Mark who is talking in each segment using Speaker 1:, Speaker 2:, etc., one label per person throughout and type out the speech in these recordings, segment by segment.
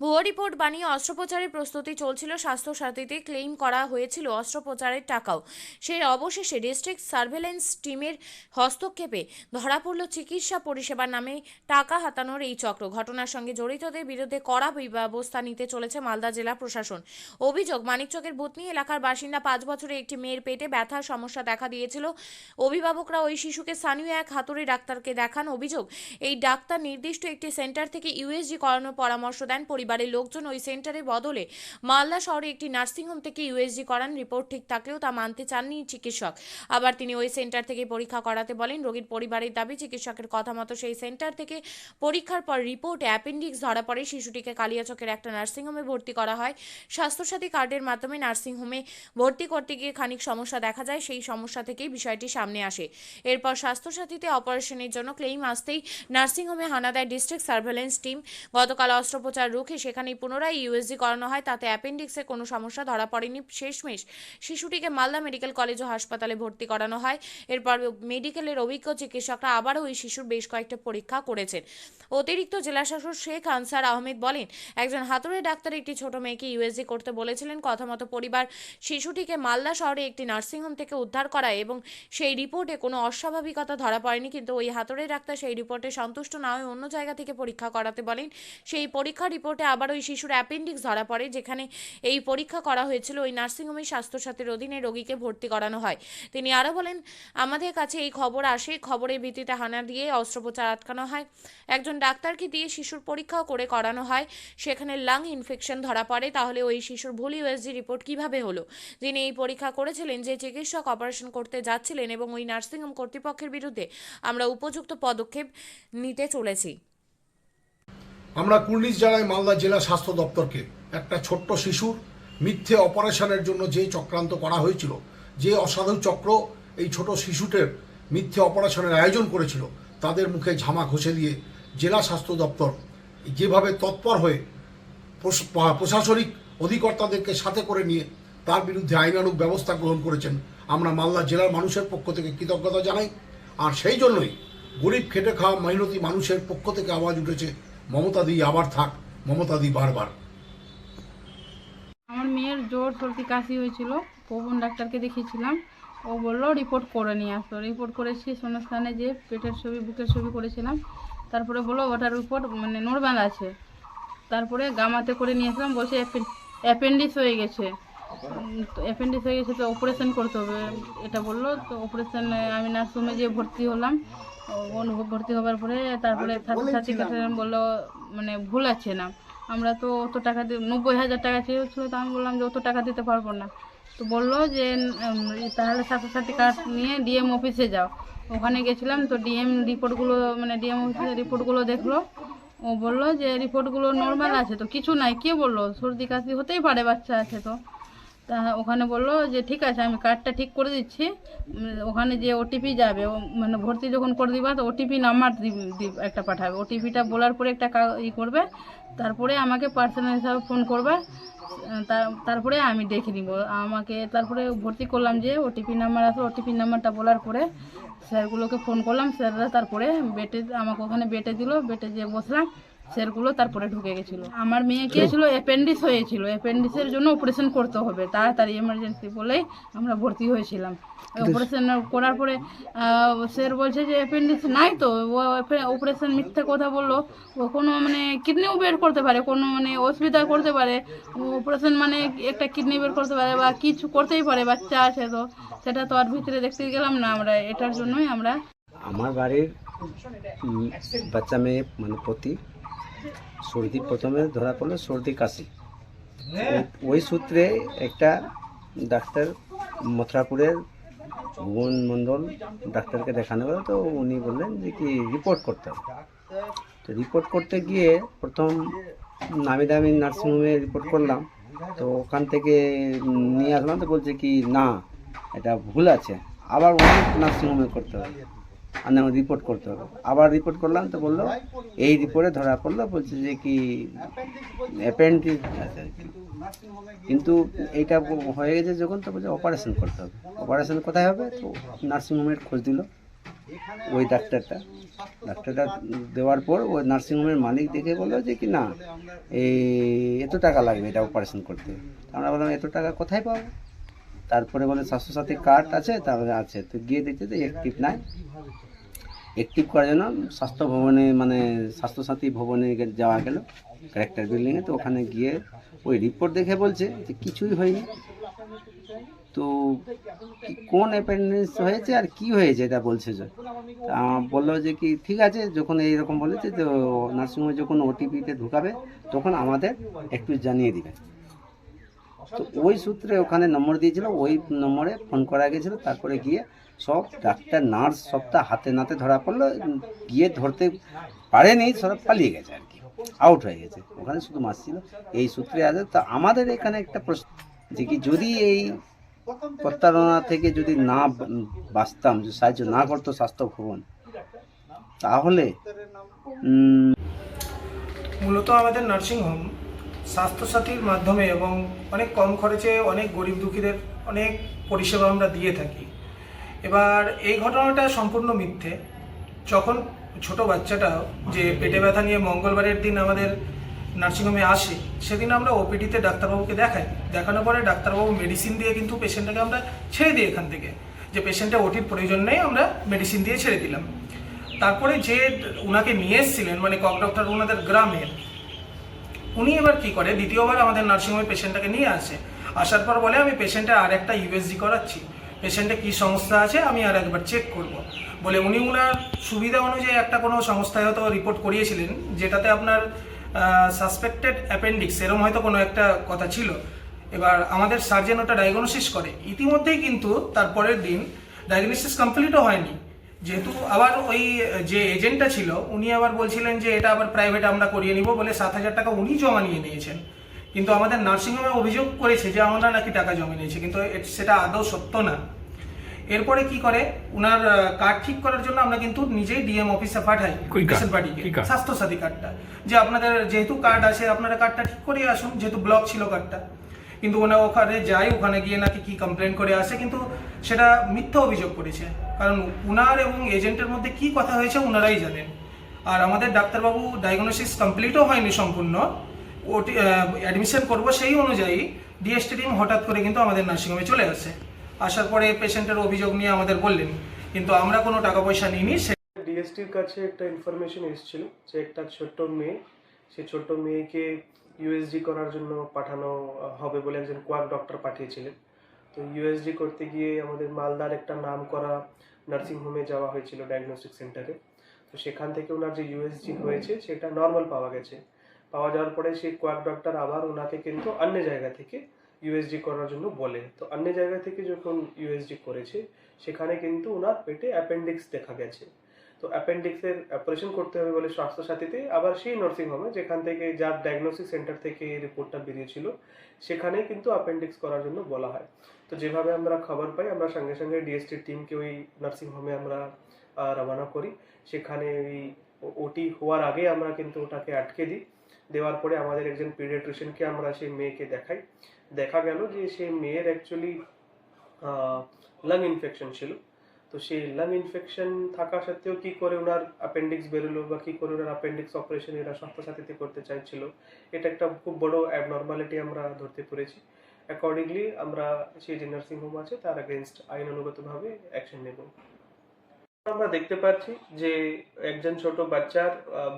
Speaker 1: ভুয়ো রিপোর্ট বানিয়ে অস্ত্রোপচারের প্রস্তুতি চলছিল স্বাস্থ্যসাথীতে। ক্লেইম করা হয়েছিল অস্ত্রোপচারের টাকাও। সেই অবশেষে ডিস্ট্রিক্ট সার্ভেলেন্স টিমের হস্তক্ষেপে ধরা পড়ল চিকিৎসা পরিষেবার নামে টাকা হাতানোর এই চক্র। ঘটনার সঙ্গে জড়িতদের বিরুদ্ধে কড়া ব্যবস্থা নিতে চলেছে মালদা জেলা প্রশাসন। অভিযোগ, মানিকচকের ভূতনি এলাকার বাসিন্দা পাঁচ বছরে একটি মেয়ের পেটে ব্যথার সমস্যা দেখা দিয়েছিল। অভিভাবকরা ওই শিশুকে স্থানীয় এক হাতুড়ি ডাক্তারকে দেখান। অভিযোগ, এই ডাক্তার নির্দিষ্ট একটি সেন্টার থেকে ইউএসজি করানোর পরামর্শ দেন পরিবারের লোকজন ওই সেন্টারের বদলে মালদা শহরে একটি নার্সিংহোম থেকে ইউএসজি করান রিপোর্ট ঠিক থাকলেও তা মানতে চাননি চিকিৎসক। আবার তিনি ওই সেন্টার থেকে পরীক্ষা করাতে বলেন, রোগীর পরিবারের দাবি, চিকিৎসকের কথা মতো সেই সেন্টার থেকে পরীক্ষার পর রিপোর্টে, অ্যাপেন্ডিক্স ধরা পড়ে, শিশুটিকে কালিয়াচকের একটা নার্সিংহোমে ভর্তি করা হয়। স্বাস্থ্যসাথী কার্ডের মাধ্যমে নার্সিংহোমে ভর্তি করতে গিয়ে খানিক সমস্যা দেখা যায়, সেই সমস্যা থেকেই বিষয়টি সামনে আসে। এরপর স্বাস্থ্যসাথীতে অপারেশনের জন্য ক্লেইম আসতেই নার্সিংহোমে হানা দেয় ডিস্ট্রিক্ট সার্ভেলেন্স টিম। গতকাল অস্ত্রোপচার রুখে সেখানেই পুনরায় ইউএসজি করানো হয়। তাতে অ্যাপেন্ডিক্সে কোনো সমস্যা ধরা পড়েনি। শেষমেশ শিশুটিকে মালদা মেডিকেল কলেজ ও হাসপাতালে ভর্তি করানো হয়। এরপর মেডিকেলের অভিজ্ঞ চিকিৎসকরা আবারও ওই শিশুর বেশ কয়েকটা পরীক্ষা করেছেন। অতিরিক্ত জেলাশাসক শেখ আনসার আহমেদ বলেন, একজন হাতুড়ে ডাক্তার একটি ছোট মেয়েকে ইউএসজি করতে বলেছিলেন। কথা মতো পরিবার শিশুটিকে মালদা শহরে একটি নার্সিংহোম থেকে উদ্ধার করায় এবং সেই রিপোর্টে কোনো অস্বাভাবিকতা ধরা পড়েনি। কিন্তু ওই হাতুড়ে ডাক্তার সেই রিপোর্টে সন্তুষ্ট না হয়ে অন্য জায়গা থেকে পরীক্ষা করাতে বলেন। সেই পরীক্ষা রিপোর্টে আবার ওই শিশুর অ্যাপেন্ডিক্স ধরা পড়ে, যেখানে এই পরীক্ষা করা হয়েছিল ওই নার্সিংহোমে স্বাস্থ্যসাথীর অধীনে রোগীকে ভর্তি করানো হয়। তিনি আরও বলেন, আমাদের কাছে এই খবর আসে, খবরের ভিত্তিতে হানা দিয়ে অস্ত্রোপচার আটকানো হয়। একজন ডাক্তারকে দিয়ে শিশুর পরীক্ষাও করে করানো হয়। সেখানে লাং ইনফেকশন ধরা পড়ে, তাহলে ওই শিশুর ভুল ইউএসজি রিপোর্ট কীভাবে হলো? যিনি এই পরীক্ষা করেছিলেন, যে চিকিৎসক অপারেশন করতে যাচ্ছিলেন এবং ওই নার্সিংহোম কর্তৃপক্ষের বিরুদ্ধে আমরা উপযুক্ত পদক্ষেপ নিতে চলেছি।
Speaker 2: আমরা কুর্নিশ জানাই মালদা জেলা স্বাস্থ্য দপ্তরকে একটা ছোট্ট শিশুর মিথ্যে অপারেশনের জন্য যে চক্রান্ত করা হয়েছিল, যে অসাধু চক্র এই ছোট শিশুটের মিথ্যে অপারেশনের আয়োজন করেছিল, তাদের মুখে ঝামা ঘষে দিয়ে জেলা স্বাস্থ্য দপ্তর যেভাবে তৎপর হয়ে প্রশাসনিক অধিকর্তাদেরকে সাথে করে নিয়ে তার বিরুদ্ধে আইনানুগ ব্যবস্থা গ্রহণ করেছেন, আমরা মালদা জেলার মানুষের পক্ষ থেকে কৃতজ্ঞতা জানাই। আর সেই জন্যই গরিব খেটে খাওয়া মেহনতি মানুষের পক্ষ থেকে আওয়াজ উঠেছে মমতা দি আবার থাক মমতা দি বারবার।
Speaker 3: আমার মেয়ের জ্বর, সর্দি, কাশি হয়েছিল পবন ডাক্তারকে দেখিয়েছিলাম। ও বলল, রিপোর্ট করে নিয়ে আসতো রিপোর্ট করেছি শূন্যস্থানে যে পেটের ছবি, বুকের ছবি করেছিলাম। তারপরে বলল, ওটার রিপোর্ট মানে নর্মাল আছে। তারপরে গামাতে করে নিয়ে আসলাম বলছে অ্যাপেন্ডিক্স হয়ে গেছে। অ্যাপেন্ডিক্স হয়ে গেছে, তো অপারেশন করতে হবে। এটা বলল, তো অপারেশন, আমি নার্সিংহোমে যেয়ে ভর্তি হলাম। ও ভর্তি হবার পরে তারপরে ছাত্রছাত্রী কাছে বলল মানে ভুল আছে না। আমরা তো অত টাকা দিয়ে নব্বই হাজার টাকা চেয়েছিল তো আমি বললাম যে অত টাকা দিতে পারব না। তো বলল যে তাহলে ছাত্রছাত্রী কার্ড নিয়ে ডিএম অফিসে যাও। ওখানে গেছিলাম তো ডিএম রিপোর্টগুলো মানে ডিএম অফিসে রিপোর্টগুলো দেখল। ও বলল যে রিপোর্টগুলো নর্মাল আছে তো কিছু নাই। কে বলল সর্দি কাশি হতেই পারে বাচ্চা আছে তো। তা ওখানে বলল যে, ঠিক আছে, আমি কার্ডটা ঠিক করে দিচ্ছি। ওখানে যে ওটিপি যাবে মানে ভর্তি যখন করে দিবা, তো ওটিপি নাম্বার একটা পাঠাবে। ওটিপিটা বলার পরে একটা ই করবে, তারপরে আমাকে পার্সোনাল হিসাবে ফোন করবে। তারপরে আমি দেখে নিব। আমাকে তারপরে ভর্তি করলাম যে ওটিপি নাম্বার আছে ওটিপি নাম্বারটা বলার পরে স্যারগুলোকে ফোন করলাম। স্যাররা তারপরে বেটে, আমাকে ওখানে বেটে দিল। বেটে যেয়ে বসলাম। স্যারগুলো তারপরে ঢুকে গেছিল। আমার মেয়েকে ছিল অ্যাপেন্ডিক্স হয়েছিল। অ্যাপেন্ডিক্সের জন্য অপারেশন করতে হবে। তাড়াতাড়ি এমার্জেন্সি বলেই আমরা ভর্তি হয়েছিলাম। অপারেশন করার পরে স্যার বলছে যে অ্যাপেন্ডিক্স নাই তো। ও অপারেশন মিথ্যে কথা বলল। ও কোনো মানে কিডনিও বের করতে পারে কোনো মানে অসুবিধা করতে পারে। অপারেশন মানে একটা কিডনি বের করতে পারে বা কিছু করতেই পারে বাচ্চা আছে তো। সেটা তো আর ভিতরে দেখতে গেলাম না আমরা। এটার জন্যই আমরা
Speaker 4: আমার বাড়ির বাচ্চা মেয়ে মানে প্রতি সর্দি প্রথমে ধরা পড়ল সর্দি কাশি। ওই সূত্রে একটা ডাক্তার মথুরাপুরের ভুবন মণ্ডল ডাক্তারকে দেখানো হলো, তো উনি বললেন যে কি রিপোর্ট করতে হবে। তো রিপোর্ট করতে গিয়ে প্রথম নামি দামি নার্সিংহোমে রিপোর্ট করলাম, তো ওখান থেকে নিয়ে আসলাম, তো বলছে কি, না, এটা ভুল আছে, আবার অনেক নার্সিংহোমে করতে হবে। আর না রিপোর্ট করতে হবে। আবার রিপোর্ট করলাম তো বলল, এই রিপোর্টে ধরা পড়ল, বলছে যে কি অ্যাপেন্ডিক্স আছে। কিন্তু এইটা হয়ে গেছে যখন তো বলছে অপারেশন করতে হবে। অপারেশন কোথায় হবে? তো নার্সিংহোমের খোঁজ দিল। ওই ডাক্তারটা ডাক্তারটা দেওয়ার পর ওই নার্সিংহোমের মালিক দেখে বলল যে কি না এই এত টাকা লাগবে এটা অপারেশন করতে। আমরা বললাম, এত টাকা কোথায় পাবো? তারপরে বলে, স্বাস্থ্যসাথী কার্ড আছে তারপরে আছে। তো গিয়ে দেখতে তো অ্যাক্টিভ নাই। অ্যাক্টিভ করার জন্য স্বাস্থ্য ভবনে মানে স্বাস্থ্যসাথী ভবনে যাওয়া গেল ক্যারেক্টার বিল্ডিংয়ে তো ওখানে গিয়ে ওই রিপোর্ট দেখে বলছে যে কিছুই হয়নি। তো কোন অ্যাপেন্ডেন্স হয়েছে আর কি হয়েছে এটা বলছে যে বলল যে কি ঠিক আছে, যখন এইরকম বলেছে তো নার্সিংহোমে যখন ওটিপিতে ঢুকাবে, তখন আমাদের একটু জানিয়ে দিবে। তো ওই সূত্রে ওখানে নম্বর দিয়েছিল, ওই নম্বরে ফোন করা গেছিল, তারপরে গিয়ে সব ডাক্তার, নার্স সবটা হাতে নাতে ধরা পড়ল, গিয়ে ধরতে পারেনি, সব পালিয়ে গেছে আর কি। আউট হয়ে গেছে। ওখানে শুধু মাস ছিল। এই সূত্রে আছে, তো আমাদের এখানে একটা প্রশ্ন যে কি যদি এই প্রতারণা থেকে যদি না বাঁচতাম যে সাহায্য না করতো স্বাস্থ্য ভবন, তাহলে
Speaker 5: মূলত আমাদের নার্সিংহোম স্বাস্থ্যসাথীর মাধ্যমে এবং অনেক কম খরচে অনেক গরিব দুঃখীদের অনেক পরিষেবা আমরা দিয়ে থাকি। এবার এই ঘটনাটা সম্পূর্ণ মিথ্যে। যখন ছোট বাচ্চাটা যে পেটে ব্যথা নিয়ে মঙ্গলবারের দিন আমাদের নার্সিংহোমে আসে, সেদিন আমরা ওপিডিতে ডাক্তারবাবুকে দেখাই। দেখানোর পরে ডাক্তারবাবু মেডিসিন দিয়ে কিন্তু পেশেন্টটাকে আমরা ছেড়ে দিই এখান থেকে। যে পেশেন্টের ওটির প্রয়োজন নেই, আমরা মেডিসিন দিয়ে ছেড়ে দিলাম। তারপরে যে উনাকে নিয়ে এসেছিলেন মানে কক ডক্টর ওনাদের গ্রামের উনি এবার কি করে? দ্বিতীয়বার আমাদের নার্সিংহোমে পেশেন্টটাকে নিয়ে আসে। আসার পর বলে, আমি পেশেন্টের আর একটা ইউএসজি করাচ্ছি। পেশেন্টে কি সমস্যা আছে, আমি আর একবার চেক করব। বলে উনি ওনার সুবিধা অনুযায়ী একটা কোনো সংস্থায় হয়তো রিপোর্ট করিয়েছিলেন, যেটাতে আপনার সাসপেক্টেড অ্যাপেন্ডিক্স এরকম হয়তো কোনো একটা কথা ছিল। এবার আমাদের সার্জেন ওটা ডায়াগনোসিস করে। ইতিমধ্যেই কিন্তু তারপরের দিন ডায়াগনোসিস কমপ্লিটও হয়নি। যেহেতু আবার ওই, যে এজেন্টটা ছিল, উনি আবার বলছিলেন যে এটা আবার প্রাইভেট আমরা করিয়ে নিব বলে সাত হাজার টাকা উনি জমা নিয়ে নিয়েছেন। কিন্তু আমাদের নার্সিংহোমে অভিযোগ করেছে যে আমরা নাকি টাকা জমা নিয়েছি কিন্তু সেটা আদৌ সত্য না। এরপরে কি করে? উনার কার্ড ঠিক করার জন্য আমরা কিন্তু নিজেই ডিএম অফিসে পাঠাই? পেশেন্ট পার্টিকে স্বাস্থ্যসাথী কার্ডটা। যে আপনাদের যেহেতু কার্ড আছে আপনারা কার্ডটা ঠিক করে আসুন যেহেতু ব্লক ছিল কার্ডটা। কিন্তু ওনা ওখানে যায় ওখানে গিয়ে নাকি কি কমপ্লেন করে আসে কিন্তু সেটা মিথ্যা অভিযোগ করেছে। কারণ উনার এবং এজেন্টের মধ্যে কি কথা হয়েছে উনারাই জানেন। আর আমাদের ডাক্তারবাবু ডায়াগনোসিস কমপ্লিটও হয়নি সম্পূর্ণ। ওটি অ্যাডমিশন করব সেই অনুযায়ী ডিএসটি টিম হঠাৎ করে কিন্তু আমাদের নার্সিংহোমে চলে আসে। আসার পরে পেশেন্টের অভিযোগ নিয়ে আমাদের বললেন, কিন্তু আমরা কোনো টাকা পয়সা নিইনি
Speaker 6: ডিএসটির কাছে একটা ইনফরমেশন এসেছিল যে একটা ছোট্ট মেয়ে সেই ছোট্ট মেয়েকে ইউএসজি করার জন্য পাঠানো হবে বলে একজন কোয়াক ডক্টর পাঠিয়েছিলেন। তো ইউএসজি করতে গিয়ে আমাদের মালদার একটা নাম করা নার্সিংহোমে যাওয়া হয়েছিল ডায়াগনস্টিক সেন্টারে তো সেখান থেকে ওনার যে ইউএসজি হয়েছে, সেটা নর্মাল পাওয়া গেছে। পাওয়া যাওয়ার পরে সেই কোয়াক ডক্টর আবার ওনাকে কিন্তু অন্য জায়গা থেকে ইউএসজি করার জন্য বলে তো অন্য জায়গা থেকে যখন ইউএসজি করেছে, সেখানে কিন্তু ওনার পেটে অ্যাপেন্ডিক্স দেখা গেছে। তো অ্যাপেন্ডিক্সের অপারেশন করতে হবে বলে স্বাস্থ্যসাথীতে আবার সেই নার্সিং হোমে যেখান থেকে যার ডায়াগনোসিস সেন্টার থেকে রিপোর্টটা বেরিয়েছিল, সেখানেই কিন্তু অ্যাপেন্ডিক্স করার জন্য বলা হয়। তো যেভাবে আমরা খবর পাই, আমরা সঙ্গে সঙ্গে ডিএসটির টিমকে ওই নার্সিং হোমে আমরা রওনা করি। সেখানে ওই ওটি হওয়ার আগে আমরা কিন্তু ওটাকে আটকে দিই। দেওয়ার পরে আমাদের একজন পিডিয়াট্রিশিয়ানকে আমরা সেই মেয়েকে দেখাই। দেখা গেল যে সেই মেয়ের অ্যাকচুয়ালি লাং ইনফেকশন ছিল। তো সেই লাং ইনফেকশন থাকা সত্ত্বেও কি করে ওনার অ্যাপেন্ডিক্স বেরোলো বা কি করে ওনার অ্যাপেন্ডিক্স অপারেশন এরা স্বাস্থ্যসাথীতে করতে চাইছিল, এটা একটা খুব বড় অ্যাবনর্মালিটি আমরা ধরতে পেরেছি। অ্যাকর্ডিংলি আমরা সেই যে নার্সিং হোম আছে, তার অ্যাগেনস্ট আইন অনুগতভাবে অ্যাকশন নেব। আমরা দেখতে পাচ্ছি যে একজন ছোট বাচ্চার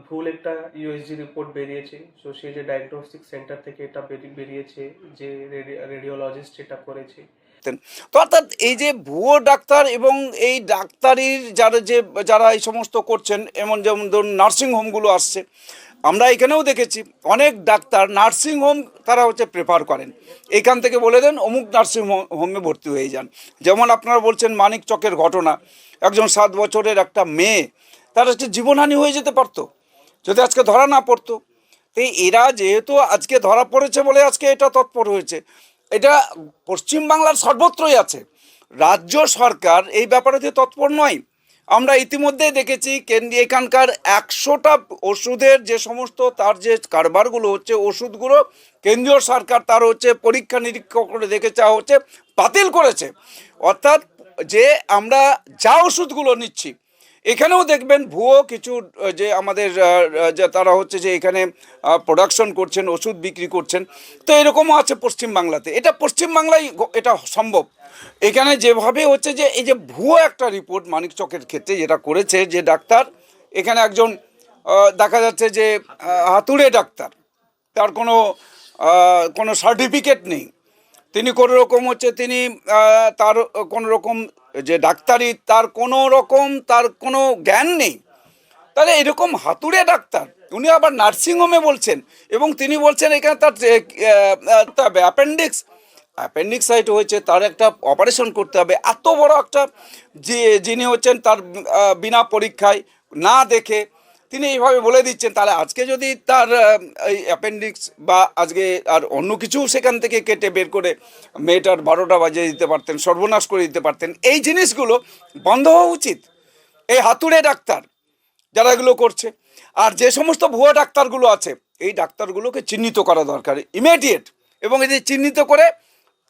Speaker 6: ভুল একটা ইউএসজি রিপোর্ট বেরিয়েছে। সো সে যে ডায়াগনস্টিক সেন্টার থেকে এটা বেরিয়েছে, যে রেডিওলজিস্ট এটা করেছে।
Speaker 7: তো অর্থাৎ এই যে ভুয়ো ডাক্তার এবং এই ডাক্তারির যারা যে, যারা এই সমস্ত করছেন, এমন যেমন ধরুন নার্সিং হোমগুলো আসছে আমরা এখানেও দেখেছি, অনেক ডাক্তার, নার্সিং হোম তারা হচ্ছে প্রেফার করেন। এখান থেকে বলে দেন, অমুক নার্সিং হোমে ভর্তি হয়ে যান। যেমন আপনারা বলছেন মানিক চকের ঘটনা, একজন সাত বছরের একটা মেয়ে, তার হচ্ছে জীবনহানি হয়ে যেতে পারতো, যদি আজকে ধরা না পড়তো। তো এরা যেহেতু আজকে ধরা পড়েছে বলে আজকে এটা তৎপর হয়েছে, এটা পশ্চিমবাংলার সর্বত্রই আছে। রাজ্য সরকার এই ব্যাপারে তৎপর নয় আমরা ইতিমধ্যেই দেখেছি কেন্দ্র এখানকার একশোটা ওষুধের যে সমস্ত তার যে কারবারগুলো হচ্ছে, ওষুধগুলো কেন্দ্রীয় সরকার তার হচ্ছে পরীক্ষা নিরীক্ষা করে দেখেছে হচ্ছে, বাতিল করেছে। অর্থাৎ যে আমরা যা ওষুধগুলো নিচ্ছি এখানেও দেখবেন ভুয়ো কিছু যে আমাদের তারা হচ্ছে যে এখানে প্রোডাকশন করছেন, ওষুধ বিক্রি করছেন। তো এরকমও আছে পশ্চিমবাংলাতে। এটা পশ্চিমবাংলায় এটা সম্ভব। এখানে যেভাবে হচ্ছে যে, এই যে ভুয়ো একটা রিপোর্ট মানিক চকের ক্ষেত্রে যেটা করেছে যে ডাক্তার, এখানে একজন দেখা যাচ্ছে যে হাতুড়ে ডাক্তার। তার কোনো কোনো সার্টিফিকেট নেই। তিনি কোনো রকম হচ্ছে তিনি তার কোনো রকম যে ডাক্তারি, তার কোনো রকম, তার কোনো জ্ঞান নেই। তাহলে এরকম হাতুড়ে ডাক্তার, উনি আবার নার্সিংহোমে বলছেন এবং তিনি বলছেন এখানে তার অ্যাপেন্ডিক্স। অ্যাপেন্ডিক্স সাইট হয়েছে, তার একটা অপারেশন করতে হবে। এত বড় একটা যে, যিনি হচ্ছেন তার বিনা পরীক্ষায় না দেখে তিনি এইভাবে বলে দিচ্ছেন, তাহলে আজকে যদি তার এই অ্যাপেন্ডিক্স বা আজকে আর অন্য কিছু সেখান থেকে কেটে বের করে মেয়েটার বারোটা বাজিয়ে দিতে পারতেন, সর্বনাশ করে দিতে পারতেন, এই জিনিসগুলো বন্ধ হওয়া উচিত। এই হাতুড়ে ডাক্তার যারা এগুলো করছে, আর যে সমস্ত ভুয়া ডাক্তারগুলো আছে, এই ডাক্তারগুলোকে চিহ্নিত করা দরকার ইমিডিয়েট এবং এদের চিহ্নিত করে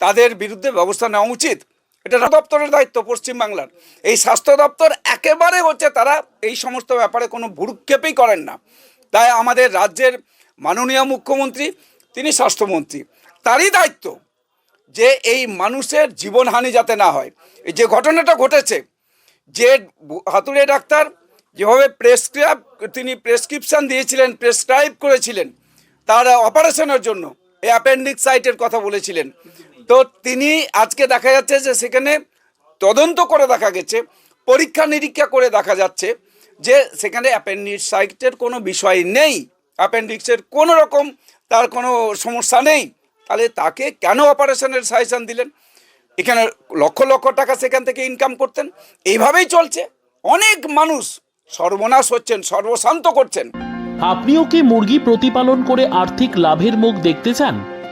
Speaker 7: তাদের বিরুদ্ধে ব্যবস্থা নেওয়া উচিত। এটা দপ্তরের দায়িত্ব পশ্চিমবাংলার এই স্বাস্থ্য দপ্তর একেবারে হচ্ছে তারা এই সমস্ত ব্যাপারে কোনো ভুরুক্ষেপই করেন না। তাই আমাদের রাজ্যের মাননীয় মুখ্যমন্ত্রী, তিনি স্বাস্থ্যমন্ত্রী। তারই দায়িত্ব যে এই মানুষের জীবনহানি যাতে না হয়। এই যে ঘটনাটা ঘটেছে, যে হাতুড়ে ডাক্তার যেভাবে প্রেসক্রাইব, তিনি প্রেসক্রিপশন দিয়েছিলেন, প্রেসক্রাইব করেছিলেন, তার অপারেশনের জন্য, এই অ্যাপেন্ডিক্স সাইটের কথা বলেছিলেন। তো তিনি আজকে দেখা যাচ্ছে যে সেখানে তদন্ত করে দেখা গেছে, পরীক্ষা নিরীক্ষা করে দেখা যাচ্ছে যে সেখানে অ্যাপেন্ডিক্স সাইটের কোনো বিষয় নেই, অ্যাপেন্ডিক্সের কোনো রকম তার কোনো সমস্যা নেই। তাহলে তাকে কেন অপারেশনের সাজেশন দিলেন? এখানে লক্ষ লক্ষ টাকা সেখান থেকে ইনকাম করতেন। এইভাবেই চলছে। অনেক মানুষ সর্বনাশ হচ্ছেন, সর্বশান্ত করছেন।
Speaker 8: আপনিও কি মুরগি প্রতিপালন করে আর্থিক লাভের মুখ দেখতে চান?